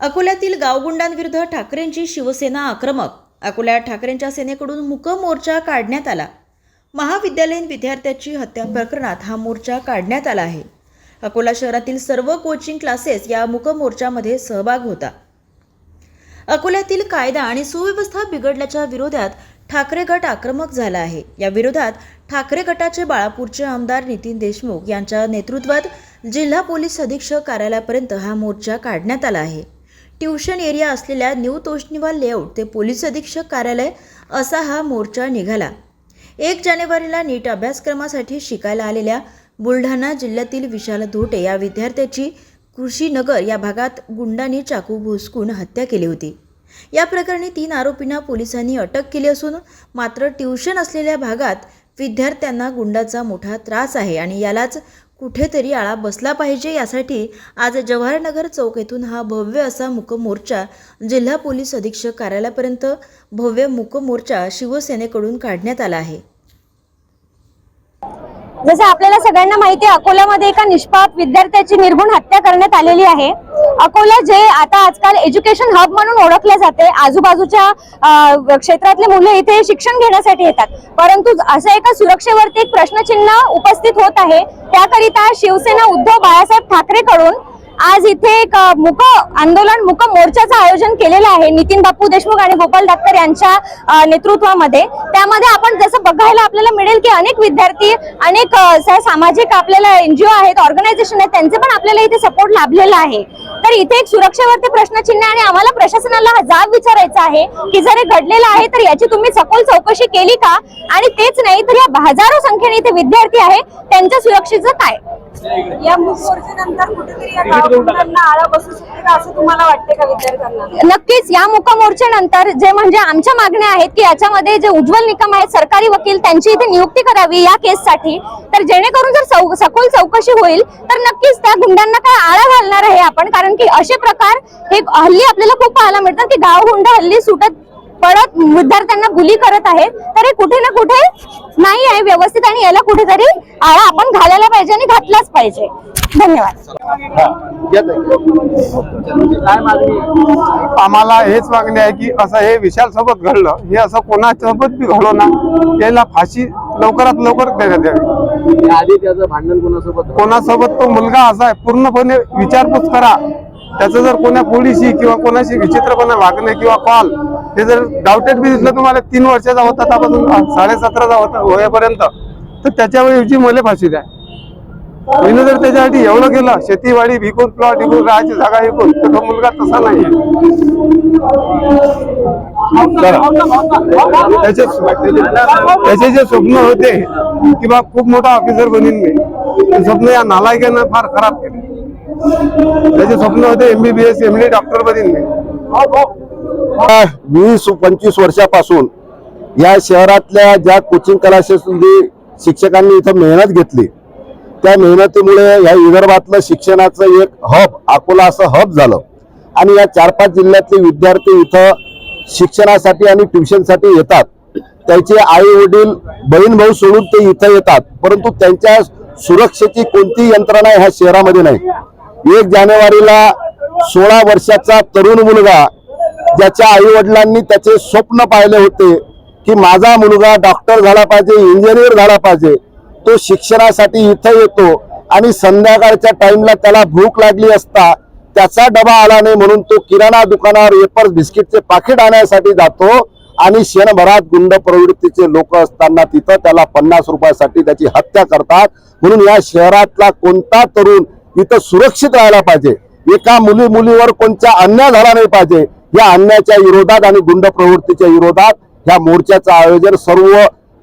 अकोल्यातील गावगुंडांविरुद्ध ठाकरेंची शिवसेना आक्रमक. अकोल्यात ठाकरेंच्या सेनेकडून मुक मोर्चा काढण्यात आला. महाविद्यालयीन विद्यार्थ्याची हत्या प्रकरणात हा मोर्चा काढण्यात आला आहे. अकोला शहरातील सर्व कोचिंग क्लासेस या मुक मोर्चामध्ये सहभाग होता. अकोल्यातील कायदा आणि सुव्यवस्था बिघडल्याच्या विरोधात ठाकरे गट आक्रमक झाला आहे. या विरोधात ठाकरे गटाचे बाळापूरचे आमदार नितीन देशमुख यांच्या नेतृत्वात जिल्हा पोलीस अधीक्षक कार्यालयापर्यंत हा मोर्चा काढण्यात आला आहे. ट्युशन एरिया असलेल्या न्यू तोष्णीवाल लेआउट ते पोलीस अधीक्षक कार्यालय असा हा मोर्चा निघाला. एक जानेवारीला नीट अभ्यासक्रमासाठी शिकायला आलेल्या बुलढाणा जिल्ह्यातील विशाल धोटे या विद्यार्थ्याची कृषीनगर या भागात गुंडांनी चाकू भुसकून हत्या केली होती. या प्रकरणी तीन आरोपींना पोलिसांनी अटक केली असून मात्र ट्युशन असलेल्या भागात विद्यार्थ्यांना गुंडाचा मोठा त्रास आहे आणि यालाच कुठेतरी आळा बसला पाहिजे यासाठी आज जवाहरनगर चौक येथून हा भव्य असा मुकमोर्चा जिल्हा पोलीस अधीक्षक कार्यालयापर्यंत भव्य मुकमोर्चा शिवसेनेकडून काढण्यात आला आहे. जसं आपल्याला सगळ्यांना माहिती आहे अकोल्यामध्ये एका निष्पाप विद्यार्थ्याची निर्गुण हत्या करण्यात आलेली आहे. अकोला जे आता आजकाल एज्युकेशन हब म्हणून ओळखले जाते आजूबाजूच्या क्षेत्रातले मुले इथे शिक्षण घेण्यासाठी येतात. परंतु असं एका सुरक्षेवरती एक प्रश्नचिन्ह उपस्थित होत आहे. त्याकरिता शिवसेना उद्धव बाळासाहेब ठाकरेकडून आज इथे एक मुक आंदोलन मुक मोर्चाचं आयोजन केलेलं आहे. नितीन बापू देशमुख आणि गोपाल डाक्टर यांच्या नेतृत्वामध्ये. त्यामध्ये आपण जसं बघायला आपल्याला मिळेल की अनेक विद्यार्थी अनेक सामाजिक आपल्याला एनजीओ आहेत ऑर्गनायझेशन आहेत त्यांचे पण आपल्याला इथे सपोर्ट लाभलेला आहे. तर इथे एक सुरक्षेवरती प्रश्नचिन्ह आहे आणि आम्हाला प्रशासनाला हा जाब विचारायचा आहे की जर हे घडलेलं आहे तर याची तुम्ही सखोल चौकशी केली का? आणि तेच नाही तर या हजारो संख्येने इथे विद्यार्थी आहे त्यांच्या सुरक्षेचं काय? या मोर्चेनंतर कुठेतरी आळा बसू शकते का असं तुम्हाला वाटते का विद्यार्थ्यांना? नक्कीच या मोर्चानंतर जे म्हणजे आमच्या मागण्या आहेत की याच्यामध्ये जे उज्ज्वल निकम आहेत सरकारी वकील त्यांची इथे नियुक्ती करावी या केससाठी. तर जेणेकरून जर सखोल चौकशी होईल तर नक्कीच त्या गुंडांना काय आळा घालणार आहे आपण? कारण की असे प्रकार हे हल्ली आपल्याला खूप पाहायला मिळतात की गाव गुंड हल्ली सुटत पडत विद्यार्थ्यांना गुली करत आहेत. तर हे कुठे ना कुठे नाही आहे व्यवस्थित आणि याला कुठेतरी आळा आपण घालायला पाहिजे आणि घातलाच पाहिजे. धन्यवाद. आम्हाला हेच मागणी आहे की असं हे विशाल सोबत घडलं हे असं कोणासोबत बी घडलं ना याला फाशी लवकरात लवकर देण्यात यावी. या आधी त्याचं भांडण कोणासोबत? कोणासोबत तो मुलगा असा आहे पूर्णपणे विचारपूस करा. त्याचं जर कोणा पोलिसी किंवा कोणाशी विचित्रपणा वागणे किंवा कॉल हे जर डाउटेड बी दिसलं तुम्हाला तीन वर्षाचा होता त्यापासून साडेसतराचा होता वयापर्यंत तर त्याच्याऐवजी मला फाशी द्या. मी जर त्याच्यासाठी एवढं केलं शेतीवाडी विकून प्लॉट विकून राहायची जागा विकून तर तो मुलगा तसा नाही त्याचे त्याचे जे स्वप्न होते की बा खूप मोठा ऑफिसर बनीन मी. स्वप्न या नालायकानं फार खराब केले. त्याचे स्वप्न होते एमबीबीएस एमडी डॉक्टर बनीन मी. वीस पंचवीस वर्षापासून या शहरातल्या ज्या कोचिंग क्लासेसमध्ये शिक्षकांनी इथं मेहनत घेतली त्या मेहनतीमुळे या विदर्भातलं शिक्षणाचं एक हब अकोला असं हब झालं. आणि या चार पाच जिल्ह्यातले विद्यार्थी इथं शिक्षणासाठी आणि ट्युशनसाठी येतात. त्याचे आई वडील बहीण भाऊ सोडून ते इथं येतात. परंतु त्यांच्या सुरक्षेची कोणती यंत्रणा ह्या शहरामध्ये नाही. एक जानेवारीला सोळा वर्षाचा तरुण मुलगा ज्याच्या आई वडिलांनी त्याचे स्वप्न पाहिले होते की माझा मुलगा डॉक्टर झाला पाहिजे इंजिनियर झाला पाहिजे तो शिक्षणासाठी इथं येतो आणि संध्याकाळच्या टाइमला त्याला भूक लागली असता त्याचा डबा आला नाही म्हणून तो किराणा दुकानावर वेपर्स बिस्किटचे पाकिट आणण्यासाठी जातो आणि क्षणभरात गुंड प्रवृत्तीचे लोक असताना तिथं त्याला पन्नास रुपयासाठी त्याची हत्या करतात. म्हणून या शहरातला कोणता तरुण इथं सुरक्षित राहायला पाहिजे. एका मुली मुलीवर कोणता अन्याय झाला नाही पाहिजे. या अन्यायाच्या विरोधात आणि गुंड प्रवृत्तीच्या विरोधात ह्या मोर्चाचं आयोजन सर्व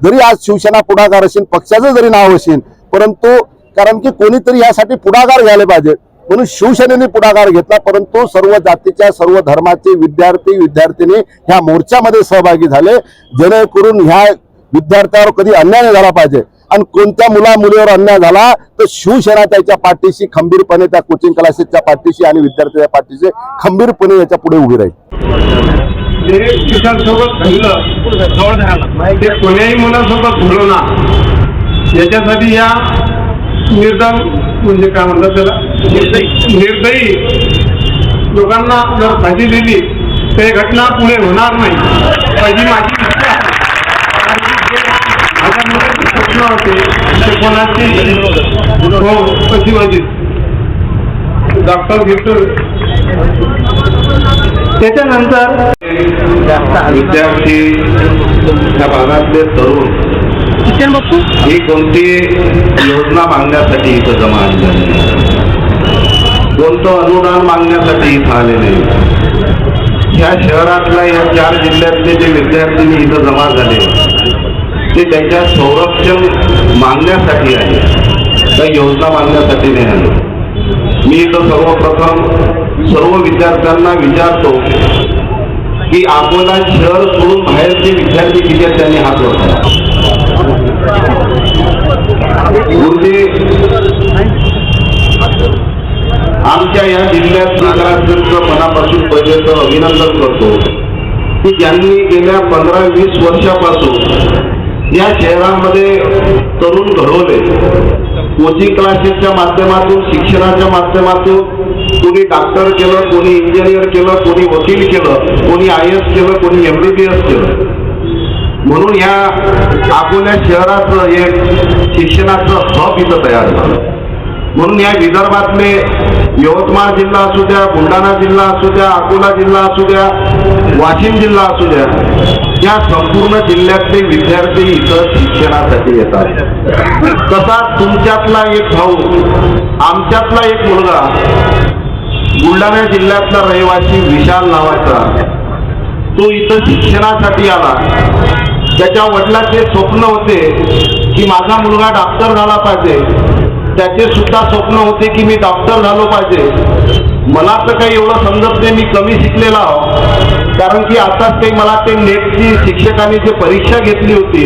जरी आज शिवसेना पुढाकार असेल पक्षाचं जरी नाव असेल परंतु कारण की कोणीतरी यासाठी पुढाकार घ्यायला पाहिजे. म्हणून शिवसेनेने पुढाकार घेतला परंतु सर्व जातीच्या सर्व धर्माचे विद्यार्थी विद्यार्थिनी ह्या मोर्चामध्ये सहभागी झाले. जेणेकरून ह्या विद्यार्थ्यावर कधी अन्याय झाला पाहिजे. आणि कोणत्या मुला मुलीवर अन्याय झाला तर शिवसेना त्याच्या पाठीशी खंबीरपणे त्या कोचिंग क्लासेसच्या पाठीशी आणि विद्यार्थ्याच्या पाठीशी खंबीरपणे याच्यापुढे उभी राहील. जे सोबत जवळ ते कोण्याही मुलासोबत घडलं ना. याच्यासाठी या निर्दम म्हणजे काय म्हणतात त्याला? निर्दयी. लोकांना जर फाशी दिली तर घटना पुढे होणार नाही. पहिली माझी इच्छा स्वप्न होते ते कोणाचे हो प्रतिवादित डॉक्टर घेतो त्याच्यानंतर विद्यार्थी त्या भागातले तरुण ही कोणती योजना मागण्यासाठी इथं जमा आली नाही. कोणतं अनुदान मागण्यासाठी इथं आले नाही या शहरातल्या या चार जिल्ह्यातले जे विद्यार्थी इथं जमा झाले ते त्यांच्या संरक्षण मागण्यासाठी आहे त्या योजना मागण्यासाठी नाही आले. मी इथं सर्वप्रथम सर्व विद्यार्थ्यांना विचारतो की अकोला शहर सोडून बाहेरचे विद्यार्थी किती आहेत त्यांनी हात वरती गुरुजी म्हणजे आमच्या या जिल्ह्यात नगराध्यक्ष मनापासून पहिले अभिनंदन करतो की ज्यांनी गेल्या पंधरा वीस वर्षापासून या शहरांमध्ये तरुण घडवले. कोचिंग क्लासेसच्या माध्यमातून शिक्षणाच्या माध्यमातून कोणी डॉक्टर केलं कोणी इंजिनियर केलं कोणी वकील केलं कोणी आय एस केलं कोणी एम बी बी एस केलं. म्हणून या अकोल्या शहराचं एक शिक्षणाचं हब इथं तयार झालं. म्हणून या विदर्भातले यवतमाळ जिल्हा असू द्या बुलढाणा जिल्हा असू द्या अकोला जिल्हा असू द्या वाशिम जिल्हा असू द्या या संपूर्ण जिल्ह्यातले विद्यार्थी इथं शिक्षणासाठी येतात. तसा तुमच्यातला एक भाऊ आमच्यातला एक मुलगा बुलढाणा जिल्ह्यातला रहिवासी विशाल नावाचा तो इथं शिक्षणासाठी आला. त्याच्या वडिलांचे स्वप्न होते की माझा मुलगा डॉक्टर झाला पाहिजे. त्याचे सुद्धा स्वप्न होते की मी डॉक्टर झालो पाहिजे. मला तर काही एवढं समजत नाही मी कमी शिकलेला आहो. कारण की आताच काही मला ते नेटची शिक्षकांनी जी परीक्षा घेतली होती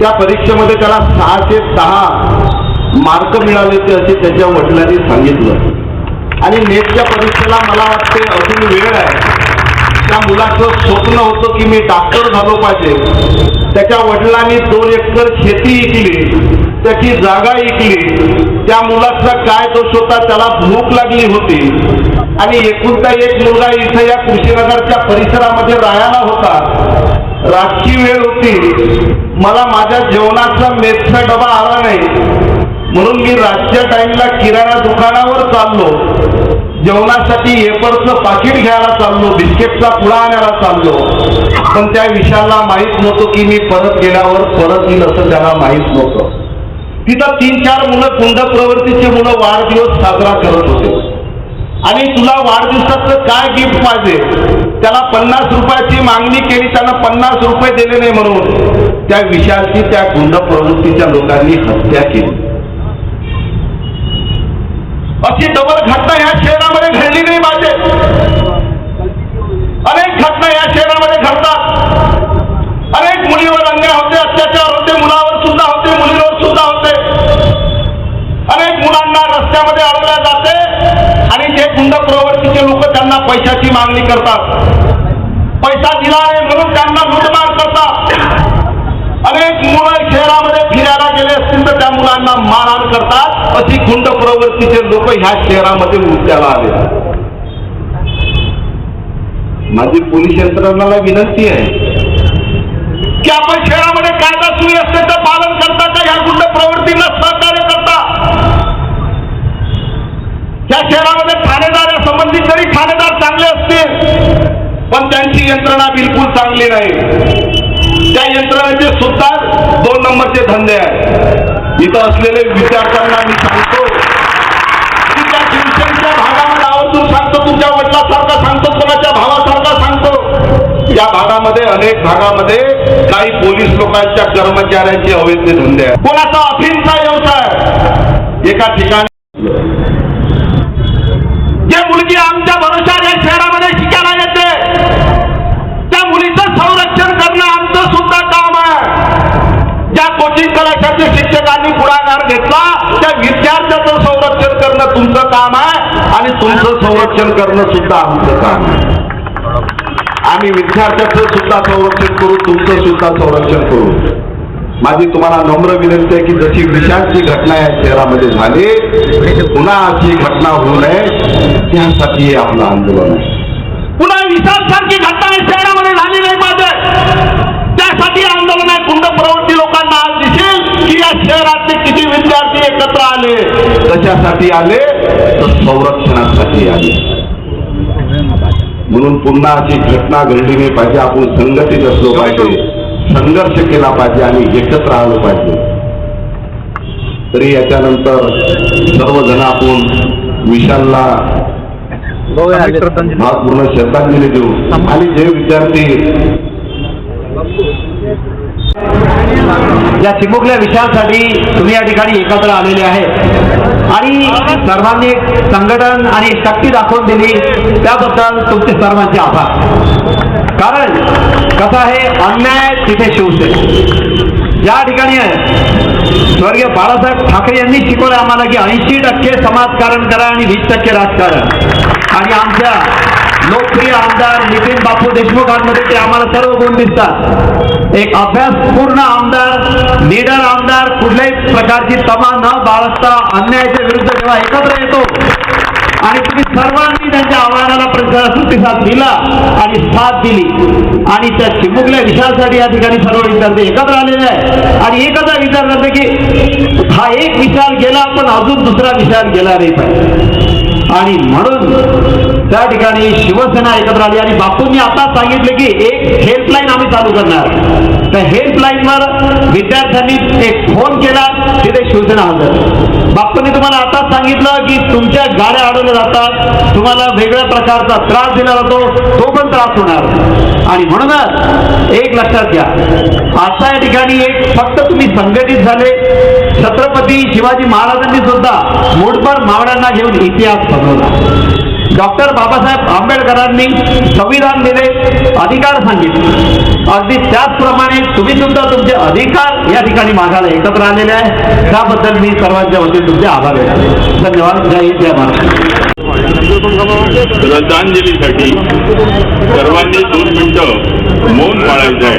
त्या परीक्षेमध्ये त्याला सहाशे सहा मार्क मिळाले ते असे त्याच्या वडिलांनी सांगितलं. आणि नेटच्या परीक्षेला मला वाटते अजून वेळ आहे. त्या मुलाचं स्वप्न होतं की मी डॉक्टर झालो पाहिजे. त्याच्या वडिलांनी दोन एकर शेती इकली त्याची जागा ऐकली त्या मुलाचा काय दोष होता त्याला भूक लागली होती. आणि एकुलता एक मुलगा इथं या कुशीनगरच्या परिसरामध्ये राहायला होता. रातची वेळ होती. मला माझ्या जेवणाचा मेथचा डबा आला नाही. म्हणून मी रातच्या टाइमला किराणा दुकानावर चाललो. जेवणासाठी एपरचं पाकिट घ्यायला चाललो बिस्किटचा पुडा आणायला चाललो. पण त्या विषयाला माहीत नव्हतं की मी परत गेल्यावर परत येईल असं त्याला माहीत नव्हतं. तिथं तीन चार मुलं गुंड प्रवृत्तीचे मुलं वाढदिवस साजरा करत होते. आणि तुला वाढदिवसाचं काय गिफ्ट पाहिजे? त्याला पन्नास रुपयाची मागणी केली त्यानं पन्नास रुपये दिले नाही म्हणून. त्या विषयाची त्या गुंड प्रवृत्तीच्या लोकांनी हत्या केली. अशी डबल घटना ह्या शहरामध्ये घडली नाही पाहिजे. अनेक घटना या शहरामध्ये घडतात. अनेक मुलीवर अन्याय होते अत्याचार होते मुलावर सुद्धा होते मुलीवर अनेक मुलांना रस्त्यामध्ये अडवल्या जाते आणि जे गुंड प्रवृत्तीचे लोक त्यांना पैशाची मागणी करतात. पैसा दिला आहे म्हणून त्यांना लुटमार करतात. अनेक मुलं शहरामध्ये फिरायला गेले असतील तर त्या मुलांना मारहाण करतात. अशी गुंड प्रवृत्तीचे लोक ह्या शहरामध्ये उद्याला आले माझी पोलीस यंत्रणाला विनंती आहे. की आपण शहरामध्ये कायदा सुव्यवस्थेचं पालन करता का ह्या गुंड प्रवृत्तींना सहकार्य करता या शहरामध्ये ठाणेदार संबंधित जरी ठाणेदार चांगले असतील पण त्यांची यंत्रणा आहे. त्या यंत्रणेचे सुद्धा दोन नंबरचे धंदे आहेत. इथं असलेले विद्यार्थ्यांना मी सांगतो की त्या शिवसेनेच्या भागामध्ये आवर्जून सांगतो तुमच्या वडिलासारखा सांगतो कोणाच्या भावासारखा सांगतो. या भागामध्ये अनेक भागामध्ये काही पोलीस लोकांच्या कर्मचाऱ्यांचे अवैध धंदे आहेत. कोणाचा अफीमचा व्यवसाय एका ठिकाणी जे मुलगी आमच्या कोचिंग कलाशाच्या शिक्षकांनी पुढाकार घेतला. त्या विद्यार्थ्याचं संरक्षण करणं तुमचं काम आहे आणि तुमचं संरक्षण करणं सुद्धा आमचं काम आहे. आम्ही विद्यार्थ्याचं सुद्धा संरक्षण करू तुमचं सुद्धा संरक्षण करू. माझी तुम्हाला नम्र विनंती आहे की जशी विषांची घटना या शहरामध्ये झाली पुन्हा अशी घटना होऊ नये. त्यासाठी हे आपलं आंदोलन आहे. पुन्हा विषांसारखी घटना या शहरामध्ये झाली नाही माझ्या त्यासाठी आंदोलन आहे कुंड प्रवृत्ती लोकांना आज दिसेल की या शहरातले किती विद्यार्थी एकत्र आले कशासाठी आले तर संरक्षणासाठी आले. म्हणून पुन्हा अशी घटना घडली नाही पाहिजे. आपण संघटित असलो पाहिजे संघर्ष केला पाहिजे आणि एकत्र आलो पाहिजे. तरी याच्यानंतर सर्वजण आपण विशालला भावपूर्ण श्रद्धांजली देऊ. आणि जे विद्यार्थी या चिमुकल्या विषयासाठी तुम्ही या ठिकाणी एकत्र आलेले आहेत. आणि सर्वांनी एक संघटन आणि शक्ती दाखवून दिली. त्याबद्दल तुमचे सर्वांचे आभार. कारण कसं आहे अन्याय तिथे शिवसे या ठिकाणी स्वर्गीय बाळासाहेब ठाकरे यांनी शिकवलं आम्हाला की ऐंशी टक्के समाजकारण करा आणि वीस टक्के राजकारण. आणि आमच्या लोकप्रिय आमदार नितीन बापू देशमुखांमध्ये ते आम्हाला सर्व गुण दिसतात. एक अभ्यासपूर्ण आमदार लीडर आमदार कुठल्याही प्रकारची तमा न बाळगता अन्यायाच्या विरुद्ध जेव्हा एकत्र येतो आणि तुम्ही सर्वांनी त्यांच्या आव्हानाला प्रतिसाद प्रतिसाद दिला आणि साथ दिली आणि त्या चिमुकल्या विषयासाठी या ठिकाणी सर्व विद्यार्थी एकत्र आलेले आहे आणि एकच विचार करते की हा एक विचार गेला पण अजून दुसरा विचार गेला नाही पाहिजे. आणि म्हणून त्या ठिकाणी शिवसेना एकत्र आली आणि बापूंनी आता सांगितलं की एक हेल्पलाईन आम्ही चालू करणार. त्या हेल्पलाईनवर विद्यार्थ्यांनी एक फोन केला तिथे शिवसेना हजर. बापूंनी तुम्हाला आता सांगितलं की तुमच्या गाड्या अडवल्या जातात तुम्हाला वेगळ्या प्रकारचा त्रास दिला जातो तो पण त्रास होणार. आणि म्हणूनच एक लक्षात घ्या आता या ठिकाणी एक फक्त तुम्ही संघटित झाले. छत्रपती शिवाजी महाराजांनी सुद्धा मूठभर मावळ्यांना घेऊन इतिहास बनवला. डॉक्टर बाबासाहेब आंबेडकरांनी संविधान दिले अधिकार सांगितले. अगदी त्याचप्रमाणे तुम्ही सुद्धा तुमचे अधिकार या ठिकाणी मागायला एकत्र आलेले आहे. त्याबद्दल मी सर्वांच्या वतीने तुमचे आभार व्यक्त धन्यवाद. जय हिंद जय महाराष्ट्र. श्रद्धांजलीसाठी सर्वांनी दोन मिनिटं मौन पाळायचं आहे.